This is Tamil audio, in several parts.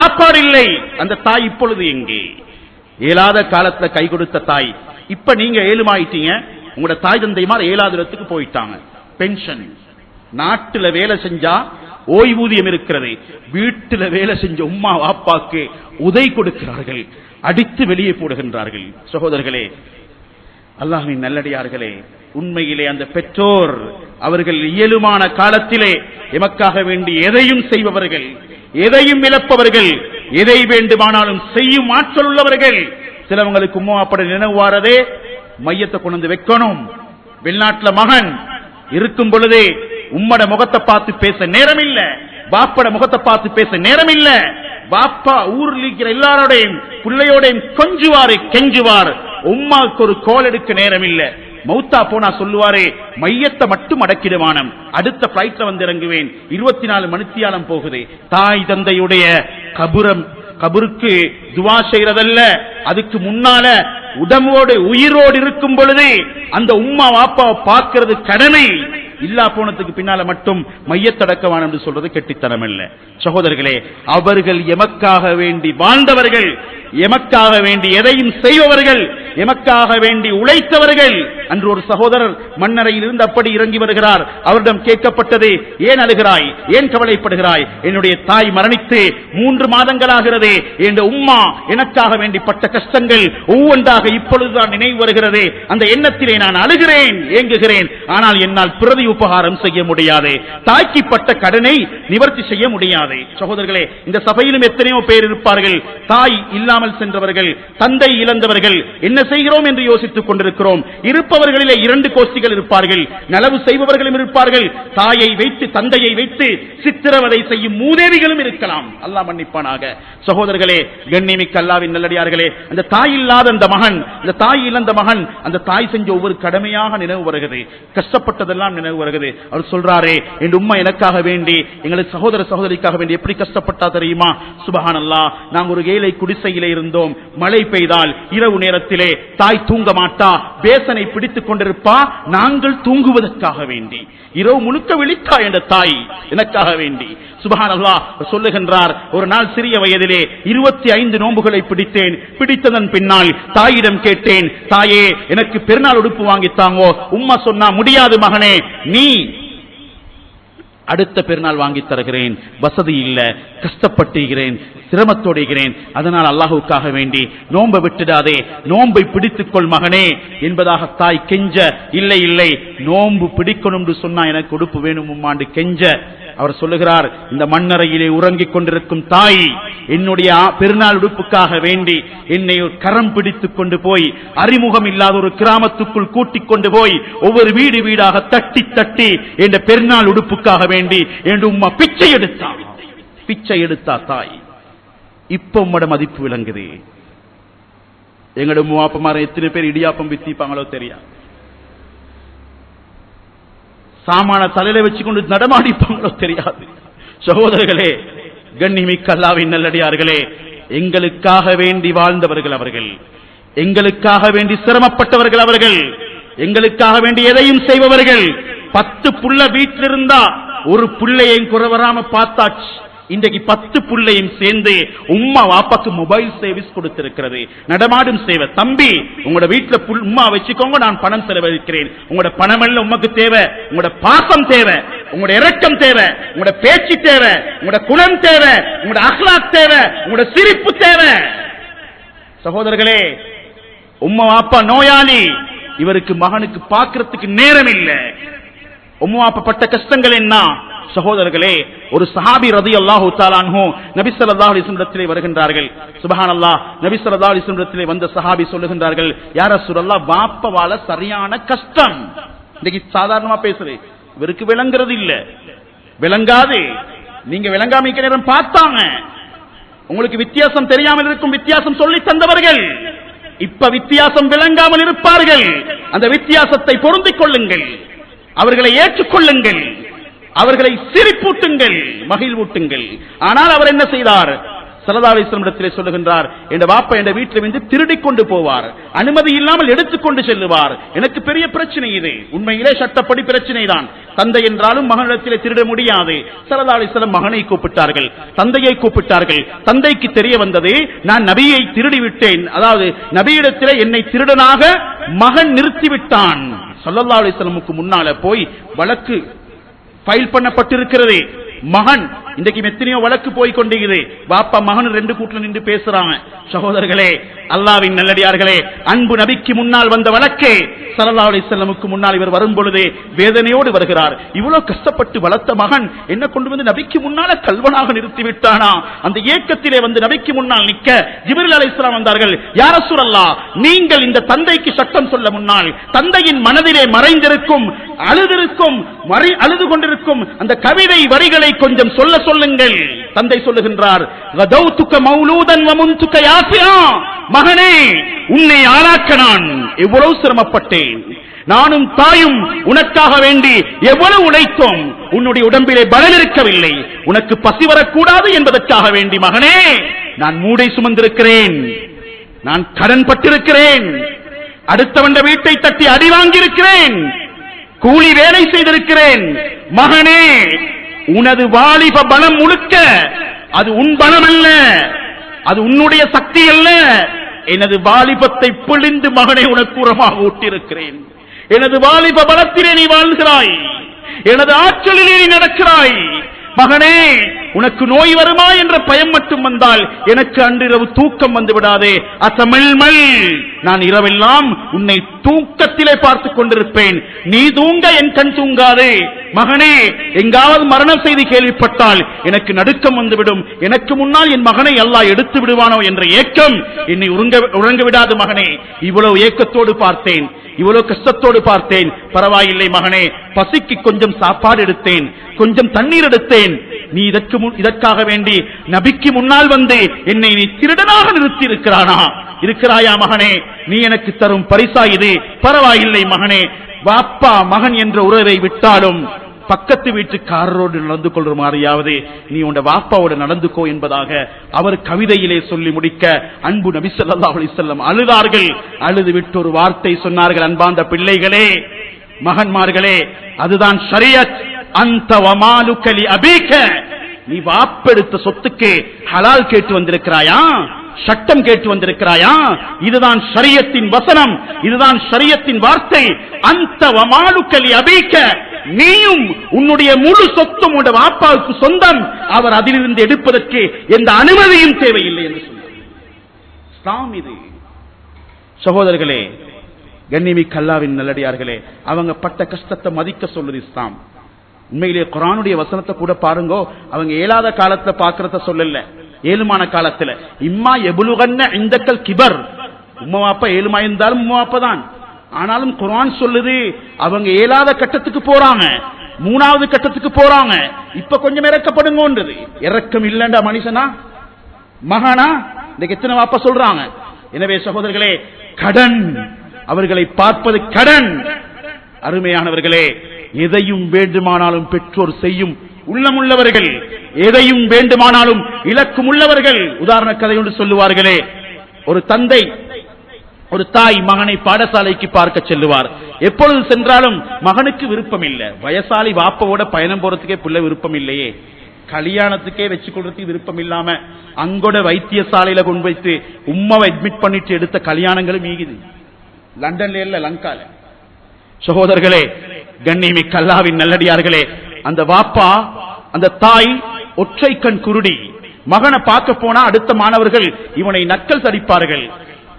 சாப்பாடு இல்லை அந்த தாய் இப்பொழுது எங்கே? இயலாத காலத்துல கை கொடுத்த தாய். இப்ப நீங்க ஏழுமாயிட்டீங்க. உங்களோட தாய் தந்தைமார் ஏழாவது இடத்துக்கு போயிட்டாங்க. பென்ஷன் நாட்டுல வேலை செஞ்சா ஓய்வூதியம் இருக்கிறது. வீட்டுல வேலை செஞ்ச உம்மா வாப்பாக்கு உதை கொடுக்கிறார்கள். அடித்து வெளியே போடுகின்றார்கள். சகோதரர்களே அல்லாஹின் நல்லடியார்களே உண்மையிலே அந்த பெற்றோர் அவர்கள் இயலுமான காலத்திலே எமக்காக வேண்டி எதையும் செய்பவர்கள் எதையும் இழப்பவர்கள் எதை வேண்டுமானாலும் செய்யும் ஆற்றல் உள்ளவர்கள். சிலவங்களுக்கு உம்மா அப்படி நினைவாரதே மையத்தை கொண்டு வந்து வைக்கணும். வெளிநாட்டுல மகன் இருக்கும் பொழுதே உம்மட முகத்தை பார்த்து பேச நேரம் இல்ல பாப்பட முகத்தை பார்த்து பேச நேரம் இல்ல பாப்பா ஊரில் இருக்கிற எல்லாரோடையும் பிள்ளையோடையும் கொஞ்சுவாரு கெஞ்சுவார். உம்மாவுக்கு ஒரு கோல் எடுக்க நேரம் இல்லை மௌத்தா போனா சொல்லுவாரே மையத்தை மட்டும் அடக்கிடுவானம். அடுத்த பிளைட்ல வந்து இறங்குவேன். இருபத்தி நாலு மணித்தியாலம் போகுது. தாய் தந்தையுடைய கபுரம் கபருக்கு துவா செய்யறதல்ல அதுக்கு முன்னால உடம்போடு உயிரோடு இருக்கும் பொழுது அந்த உம்மா வாப்பாவை பார்க்கறது கடனை இல்லா போனதுக்கு பின்னால மட்டும் மையத்தடக்கவான் என்று சொல்றது கெட்டித்தனம் இல்ல சகோதரர்களே அவர்கள் எமக்காக வேண்டி வாழ்ந்தவர்கள் எமக்காக வேண்டி எதையும் செய்பவர்கள் எமக்காக வேண்டி உழைத்தவர்கள். அன்று ஒரு சகோதரர் மன்னரையில் இருந்து அப்படி இறங்கி வருகிறார். அவரிடம் கேட்கப்பட்டது ஏன் அழுகிறாய்? ஏன் கவலைப்படுகிறாய்? என்னுடைய தாய் மரணித்து மூன்று மாதங்களாகிறது. என்ற உம்மா எனக்காக வேண்டி பட்ட கஷ்டங்கள் ஒவ்வொன்றாக இப்பொழுதுதான் நினைவு வருகிறது. அந்த எண்ணத்திலே நான் அழுகிறேன் ஏங்குகிறேன். ஆனால் என்னால் பிரதி உபகாரம் செய்ய முடியாது. தாய்க்கு பட்ட கடனை நிவர்த்தி செய்ய முடியாது. சகோதரர்களே இந்த சபையிலும் எத்தனையோ பேர் இருப்பார்கள். தாய் இல்லாமல் சென்றவர்கள் தந்தை இழந்தவர்கள் என்ன செய்கிறோம் என்று யோசித்துக் கொண்டிருக்கிறோம். இருப்பவர்களிலே இரண்டு கோஷ்டிகள் இருப்பார்கள். நலவு செய்பவர்களும் இருப்பார்கள். தாயை வைத்து தந்தையை வைத்து சித்திரவதை செய்யும் மூதேவிகளும் இருக்கலாம். அல்லாஹ் மன்னிப்பானாக. சகோதரர்களே கண்ணிமிக்க அல்லாவின் நல்லடியார்களே அந்த தாய் இல்லாத அந்த மகன் அந்த தாய் இழந்த மகன் அந்த தாய் செஞ்ச ஒவ்வொரு கடமையாக நினைவு வருகிறது. கஷ்டப்பட்டதெல்லாம் நினைவு வருகிறது. அவர் சொல்றாரே என் உம்மா எனக்காக வேண்டி எங்களுக்கு சகோதர சகோதரிக்காக வேண்டி எப்படி கஷ்டப்பட்டா தெரியுமா? சுபஹான் அல்லா நாங்கள் ஒரு ஏழை குடிசையிலே இருந்தோம். மழை பெய்தால் இரவு நேரத்திலே தாய் தூங்க மாட்டா. பேசனை பிடித்துக் கொண்டிருப்பா. நாங்கள் தூங்குவதற்காக வேண்டி. இரவு முழுக்க விழித்தா என்ற தாய் எனக்காக வேண்டி. சுபஹான் அல்லா சொல்லுகின்றார். ஒரு நாள் சிறிய வயதிலே இருபத்தி ஐந்து நோன்புகளை பிடித்தேன். பிடித்ததன் பின்னால் தாயிடம் கேட்டேன் தாயே எனக்கு பெருநாள் உடுப்பு வாங்கித்தாங்கோ உம்மா சொன்னா முடியாது மகனே நீ அடுத்த பெருநாள் வாங்கி தருகிறேன். வசதி இல்லை. கஷ்டப்பட்டுகிறேன் சிரமத்தோடுகிறேன் அதனால் அல்லாஹுக்காக வேண்டி நோன்பை விட்டுடாதே. நோன்பை பிடித்துக்கொள் மகனே. என்பதாக தாய் கெஞ்ச இல்லை இல்லை. நோன்பு பிடிக்கணும் என்று சொன்னா எனக்கு உடுப்பு வேணும் உம்மாண்டு கெஞ்ச. அவர் சொல்லுகிறார் இந்த மண்ணறையிலே உறங்கிக் கொண்டிருக்கும் தாய் என்னுடைய பெருநாள் உடுப்புக்காக வேண்டி என்னை ஒரு கரம் பிடித்துக் கொண்டு போய் அறிமுகம் இல்லாத ஒரு கிராமத்துக்குள் கூட்டிக் கொண்டு போய் ஒவ்வொரு வீடு வீடாக தட்டி தட்டி என்ற பெருநாள் உடுப்புக்காக வேண்டி என்று உம்மா பிச்சை எடுத்தா. பிச்சை எடுத்தா தாய். இப்ப உம்மோட மதிப்பு விளங்குது. எங்களோட மூவாப்பமார எத்தனை பேர் இடியாப்பம் வித்திப்பாங்களோ தெரியாது. சாமான தலையில வச்சுக்கொண்டு நடமாடிப்பாங்களோ தெரியாது. சகோதரர்களே கண்ணிமிக்க அல்லாவின் நல்லடியார்களே எங்களுக்காக வேண்டி வாழ்ந்தவர்கள் அவர்கள். எங்களுக்காக வேண்டி சிரமப்பட்டவர்கள் அவர்கள். எங்களுக்காக வேண்டி எதையும் செய்பவர்கள். பத்து புள்ள வீட்டில் இருந்தா ஒரு புள்ளையும் குறவராம பார்த்தாச்சு. இன்றைக்கு பத்து புள்ளையும் சேர்ந்து உம்மா வாப்பாக்கு மொபைல் சர்வீஸ் கொடுத்திருக்கிறது. நடமாடும் சேவை. தம்பி உங்களோட வீட்டுல புல் உம்மா வச்சுக்கோங்க நான் பணம் செலவழிக்கிறேன். உங்களோட பணம் எல்லாம் உமக்கு தேவை. உங்களோட பாசம் தேவை. உங்களோட இரக்கம் தேவை உங்களோட பேச்சு தேவை உங்களோட குணம் தேவை உங்களோட அஹ்லாக் தேவை உங்களோட சிரிப்பு தேவை. சகோதரர்களே உம்மா அப்பா நோயாளி இவருக்கு மகனுக்கு பார்க்கறதுக்கு நேரம் இல்லை. உம்மா வாப்பா பட்ட கஷ்டங்கள் என்ன? சகோதரர்களே ஒரு சஹாபி ரதி அல்லாஹு தாலான்ஹோ நபி ஸல்லல்லாஹு அலிசுமிடத்திலே வருகின்றார்கள். சுபஹான் சுபஹானல்லாஹ் நபி ஸல்லல்லாஹு அலிசுமிடத்திலே வந்த சஹாபி சொல்லுகின்றார்கள் யார சுரல்லா வாப்பவால சரியான கஷ்டம். இன்னைக்கு சாதாரணமா பேசுறேன். இவருக்கு விளங்குறது இல்ல. விளங்காது. நீங்க விளங்காமிக்க நேரம் பார்த்தாங்க. உங்களுக்கு வித்தியாசம் தெரியாமல் இருக்கும் வித்தியாசம் சொல்லி தந்தவர்கள். இப்ப வித்தியாசம் விளங்காமல் இருப்பார்கள். அந்த வித்தியாசத்தை பொருந்திக் கொள்ளுங்கள். அவர்களை ஏற்றுக்கொள்ளுங்கள் அவர்களை சிரிப்பூட்டுங்கள். மகிழ்வூட்டுங்கள். ஆனால் அவர் என்ன செய்தார்? சல்லா இடத்திலே சொல்லுகின்றார் என் வாப்பா என் வீட்டில் வந்து திருடி கொண்டு போவார். அனுமதி இல்லாமல் எடுத்துக்கொண்டு செல்லுவார். எனக்கு பெரிய பிரச்சனை இது. உண்மையிலே சட்டப்படி பிரச்சனை தான். தந்தை என்றாலும் மகனிடத்திலே திருட முடியாது. சல்லா மகனை கூப்பிட்டார்கள். தந்தையை கூப்பிட்டார்கள். தந்தைக்கு தெரிய வந்தது நான் நபியை திருடி விட்டேன் அதாவது நபியிடத்திலே என்னை திருடனாக மகன் நிறுத்திவிட்டான். சல்லல்லா அலிஸ்லமுக்கு முன்னால போய் வழக்கு ஃபைல் பண்ணப்பட்டிருக்கிறது. மகன் இன்றைக்கு எத்தனையோ வழக்கு போய் கொண்டிருக்குது. பாப்பா மகன் ரெண்டு கூட்டில் நின்று பேசுறாங்க. சகோதரர்களே அல்லாவின் நல்லடியார்களே அன்பு நபிக்கு முன்னால் வந்த வழக்கே சல்லா செல்லமுக்கு முன்னால் இவர் வரும் பொழுது வேதனையோடு வருகிறார். இவ்வளவு கஷ்டப்பட்டு வளர்த்த மகன் என்ன கொண்டு வந்து நபிக்கு முன்னால கல்வனாக நிறுத்தி விட்டானா அந்த ஏக்கத்திலே வந்து நபிக்கு முன்னால் நிற்க ஜிபிரில் அலைஹிஸ்ஸலாம் வந்தார்கள் யார சூழல்லா நீங்கள் இந்த தந்தைக்கு சட்டம் சொல்ல முன்னால் தந்தையின் மனதிலே மறைந்திருக்கும் அழுதிருக்கும் மறை அழுது கொண்டிருக்கும் அந்த கவிதை வரிகளை கொஞ்சம் சொல்ல சொல்லுங்கள். தந்தை சொல்லுகின்றார் யாசியா." மகனே உன்னை ஆளாக்க நான் எவ்வளவு சிரமப்பட்டேன். நானும் தாயும் உனக்காக வேண்டி எவ்வளவு உழைத்தோம். உன்னுடைய உடம்பிலே பலன் இருக்கவில்லை. உனக்கு பசி வரக்கூடாது என்பதற்காக வேண்டி மகனே நான் மூடை சுமந்திருக்கிறேன். நான் கடன் பட்டிருக்கிறேன். அடுத்தவண்ட வீட்டை தட்டி அடி வாங்கியிருக்கிறேன். கூலி வேலை செய்திருக்கிறேன். மகனே உனது வாலிப பலம் முழுக்க அது உன் பலம் அல்ல அது உன்னுடைய சக்தி அல்ல எனது வாலிபத்தை பிழிந்து மகனை உனக்கு உரமாக ஊட்டியிருக்கிறேன். எனது வாலிப பலத்திலே நீ வாழ்கிறாய். எனது ஆற்றலிலே நீ நடக்கிறாய். மகனே உனக்கு நோய் வருமா என்ற பயம் மட்டும் வந்தால் எனக்கு அன்றிரவு தூக்கம் வந்து விடாதே. அசமிழ்மல் நான் இரவெல்லாம் உன்னை தூக்கத்திலே பார்த்துக் கொண்டிருப்பேன். நீ தூங்க என் கண் தூங்காதே. மகனே எங்காவது மரண செய்தி கேள்விப்பட்டால் எனக்கு நடுக்கம் வந்துவிடும். எனக்கு முன்னால் என் மகனை எல்லாம் எடுத்து விடுவானோ என்ற ஏக்கம் என்னை உறங்க உறங்க விடாது மகனே. இவ்வளவு ஏக்கத்தோடு பார்த்தேன். இவ்வளவு கஷ்டத்தோடு பார்த்தேன். பரவாயில்லை மகனே பசிக்கு கொஞ்சம் சாப்பாடு எடுத்தேன். கொஞ்சம் தண்ணீர் எடுத்தேன். நீ இதற்கு முன் இதற்காக வேண்டி நபிக்கு முன்னால் வந்து என்னை நீ திருடனாக நிறுத்தி இருக்கிறானா இருக்கிறாயா மகனே? நீ எனக்கு தரும் பரிசா இது. பரவாயில்லை மகனே. வாப்பா மகன் என்ற உறவை விட்டாலும் பக்கத்து வீட்டுக்காரரோடு நடந்து கொள்ற மாதிரியாவது நீ உண்ட வாப்பாவோட நடந்துக்கோ என்பதாக அவர் கவிதையிலே சொல்லி முடிக்க அன்பு நபி ஸல்லல்லாஹு அழுதார்கள். அழுது விட்டு ஒரு வார்த்தை சொன்னார்கள் அன்பாந்த பிள்ளைகளே மகன்மார்களே அதுதான் ஷரியத். அந்த வமாலுக்கலி அபீக்க நீ வாப்பெடுத்த சொத்துக்கு ஹலால் கேட்டு வந்திருக்கிறாயா? சட்டம் கேட்டு வந்திருக்கிறாயா? இதுதான் ஷரியத்தின் வசனம் இதுதான் ஷரியத்தின் வார்த்தை. அந்த வமாலுக்கலி அபீக்க நீயும் உன்னுடைய முழு சொத்தும் உடைய வாப்பாவுக்கு சொந்தம். அவர் அதிலிருந்து எடுப்பதற்கு எந்த அனுமதியும் தேவையில்லை என்று சொன்னார். இது. சகோதரர்களே கண்ணிமி கல்லாவின் நல்லடியார்களே அவங்க பட்ட கஷ்டத்தை மதிக்க சொல்லுது இஸ்லாம். உண்மையிலே குரானுடைய வசனத்தை கூட பாருங்கோ அவங்க ஏழாத காலத்துல பாக்குறத சொல்லல. ஏழுமான காலத்துல. இம்மா எபுலுகன்ன இந்தக்கல் கிபர். உம்மா அப்பா ஏழுமா இருந்தாலும் உம்மா அப்பதான் ஆனாலும் குரான் சொல்லுது அவங்க ஏழாத கட்டத்துக்கு போறாங்க மூணாவது கட்டத்துக்கு போறாங்க இப்ப கொஞ்சம் இறக்கப்படுங்கன்றது. இறக்கம் இல்லண்டா மனுஷனா? மகானா? இன்னைக்கு எத்தனை வாப்பா சொல்றாங்க? எனவே சகோதரர்களே கடன். அவர்களை பார்ப்பது கடன். அருமையானவர்களே எதையும் வேண்டுமானாலும் பெற்றோர் செய்யும் உள்ளமுள்ளவர்கள் எதையும் வேண்டுமானாலும் இலக்கும் உள்ளவர்கள். உதாரண கதை ஒன்று சொல்லுவார்களே ஒரு தந்தை ஒரு தாய் மகனை பாடசாலைக்கு பார்க்க செல்லுவார். எப்பொழுது சென்றாலும் மகனுக்கு விருப்பம் இல்லை வயசாலி வாப்பவோட பயணம் போறதுக்கே பிள்ளை விருப்பம் இல்லையே கல்யாணத்துக்கே வச்சு கொடுறதுக்கு விருப்பம் இல்லாம அங்கோட வைத்தியசாலையில கொண்டு வைத்து உம்மாவை அட்மிட் பண்ணிட்டு எடுத்த கல்யாணங்களும் ஈகுது. லண்டன்ல இல்ல லங்கால. சகோதரர்களே கண்ணிமி கல்லாவின் நல்லடியார்களே அந்த வாப்பா அந்த தாய் ஒற்றை கண் குருடி. மகனை பார்க்க போனா அடுத்த மாணவர்கள் இவனை நக்கல் சரிப்பார்கள்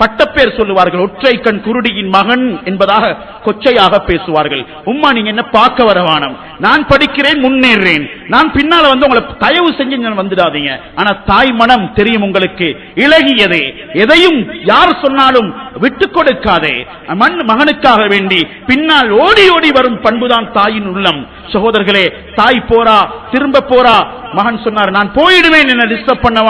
பட்டப்பேர் சொல்லுவார்கள் ஒற்றை கண் குருடியின் மகன் என்பதாக கொச்சையாக பேசுவார்கள். உம்மா நீங்க என்ன பார்க்க வரவானம்? நான் படிக்கிறேன் முன்னேறேன். நான் பின்னால வந்து உங்களை தயவு செஞ்சு வந்துடாதீங்க. ஆனா தாய் மனம் தெரியும் உங்களுக்கு. இலகியதே எதையும் யார் சொன்னாலும் விட்டு கொடுக்காதே. மண் மகனுக்காக வேண்டி பின்னால் ஓடி ஓடி வரும் பண்புதான் தாயின் உள்ளம். சகோதரர்களே தாய் போறா திரும்ப போறா. மகன் சொன்னார் நான் போயிடுவேன் என்ன டிஸ்டர்ப் பண்ண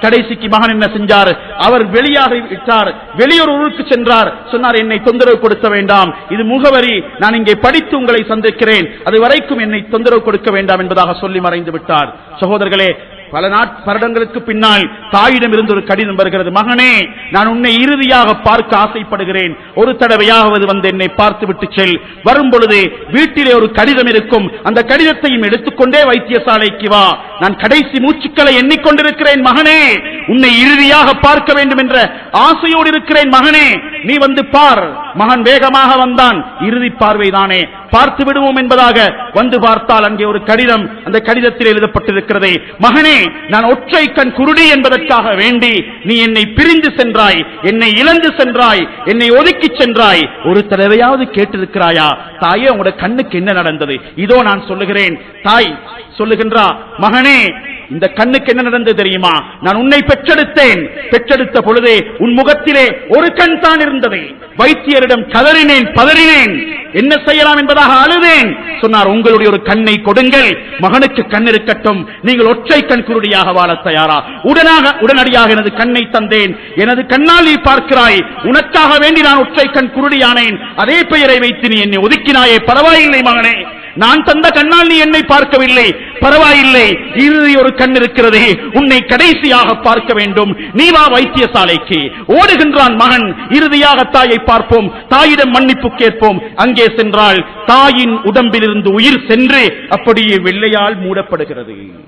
கடைசிக்கு மகன் என்ன செஞ்சார்? அவர் வெளியாக விட்டார். வெளியூர் ஊருக்கு சென்றார். சொன்னார் என்னை தொந்தரவு கொடுக்க வேண்டாம். இது முகவரி. நான் இங்கே படித்து உங்களை சந்திக்கிறேன். அது வரைக்கும் என்னை தொந்தரவு கொடுக்க வேண்டாம் என்பதாக சொல்லி மறைந்து விட்டார். சகோதரர்களே பல நாட் வருடங்களுக்கு பின்னால் தாயிடம் இருந்து ஒரு கடிதம் வருகிறது. மகனே நான் உன்னை இறுதியாக பார்க்க ஆசைப்படுகிறேன். ஒரு தடவையாவது வந்து என்னை பார்த்து விட்டு செல். வரும் பொழுது வீட்டிலே ஒரு கடிதம் இருக்கும். அந்த கடிதத்தையும் எடுத்துக்கொண்டே வைத்தியசாலைக்கு வா. நான் கடைசி மூச்சுக்களை எண்ணிக்கொண்டிருக்கிறேன் மகனே. உன்னை இறுதியாக பார்க்க வேண்டும் என்ற ஆசையோடு இருக்கிறேன் மகனே. நீ வந்து பார். மகன் வேகமாக வந்தான். இறுதி பார்வைதானே. பார்த்து விடுவோம் என்பதாக வந்து பார்த்தால் அங்கே ஒரு கடிதம் அந்த கடிதத்தில் எழுதப்பட்டிருக்கிறதே. மகனே நான் ஒற்றை கண் குருடி என்பதற்காக வேண்டி நீ என்னை பிரிந்து சென்றாய் என்னை இழந்து சென்றாய் என்னை ஒதுக்கி சென்றாய். ஒரு தடவையாவது கேட்டிருக்கிறாயா? தாயே உங்களோட கண்ணுக்கு என்ன நடந்தது? இதோ நான் சொல்லுகிறேன். தாய் சொல்லுகின்றா மகனே இந்த கண்ணுக்கு என்ன நடந்தது தெரியுமா? நான் உன்னை பெற்றெடுத்தேன். பெற்றெடுத்த பொழுதே உன் முகத்திலே ஒரு கண் தான் இருந்தது. வைத்தியரிடம் கதறினேன் பதறினேன். என்ன செய்யலாம் என்பதாக அழுதேன். சொன்னார் உங்களுடைய ஒரு கண்ணை கொடுங்கள். மகனுக்கு கண் இருக்கட்டும். நீங்கள் ஒற்றை கண் குருடியாக வாழ தயாரா? உடனாக உடனடியாக எனது கண்ணை தந்தேன். எனது கண்ணால் நீ பார்க்கிறாய். உனக்காக வேண்டி நான் ஒற்றை கண் குருடியானேன். அதே பெயரை வைத்து நீ என்னை ஒதுக்கினாயே. பரவாயில்லை மகனே. நான் தந்த கண்ணால் நீ என்னை பார்க்கவில்லை. பரவாயில்லை. இறுதி ஒரு கண் இருக்கிறதே. உன்னை கடைசியாக பார்க்க வேண்டும். நீ வா வைத்தியசாலைக்கு. ஓடுகின்றான் மகன். இறுதியாக தாயை பார்ப்போம். தாயிடம் மன்னிப்பு கேட்போம். அங்கே சென்றால் தாயின் உடம்பிலிருந்து உயிர் சென்று அப்படியே வெள்ளையால் மூடப்படுகிறது.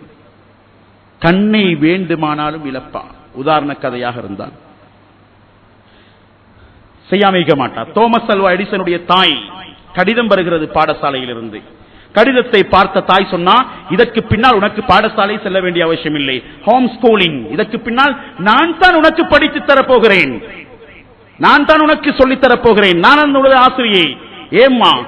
கண்ணை வேண்டுமானாலும் இழப்பா உதாரண கதையாக இருந்தான் செய்யாம மாட்டார் தோமஸ் அல்வா எடிசனுடைய தாய். கடிதம் வருகிறது பாடசாலையிலிருந்து. கடிதத்தை பார்த்த தாய் சொன்னா இதற்கு பின்னால் உனக்கு பாடசாலை செல்ல வேண்டிய அவசியம் இல்லை ஹோம் ஸ்கூலிங் இதற்கு பின்னால் நான் தான் உனக்கு படித்து தரப்போகிறேன். நான் தான் உனக்கு சொல்லித் தரப்போகிறேன். நான் என்னுடைய ஆசிரியை. ஏம்மா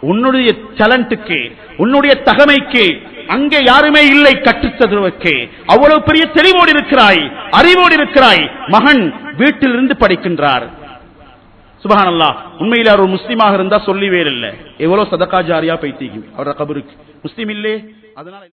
உன்னுடைய டேலண்ட்டுக்கு உன்னுடைய தகமைக்கு அங்கே யாருமே இல்லை கற்றுத்தருவக்கு அவ்வளவு பெரிய தெளிவோடு இருக்கிறாய் அறிவோடு இருக்கிறாய். மகன் வீட்டிலிருந்து படிக்கின்றார். சுபஹானல்லா உண்மையில அவர் ஒரு முஸ்லீமாக இருந்தா சொல்லி வேறில்லை எவ்வளவு சதகா ஜாரியா பைத்தீங்க அவரோட கபருக்கு. முஸ்லீம் இல்லே அதனால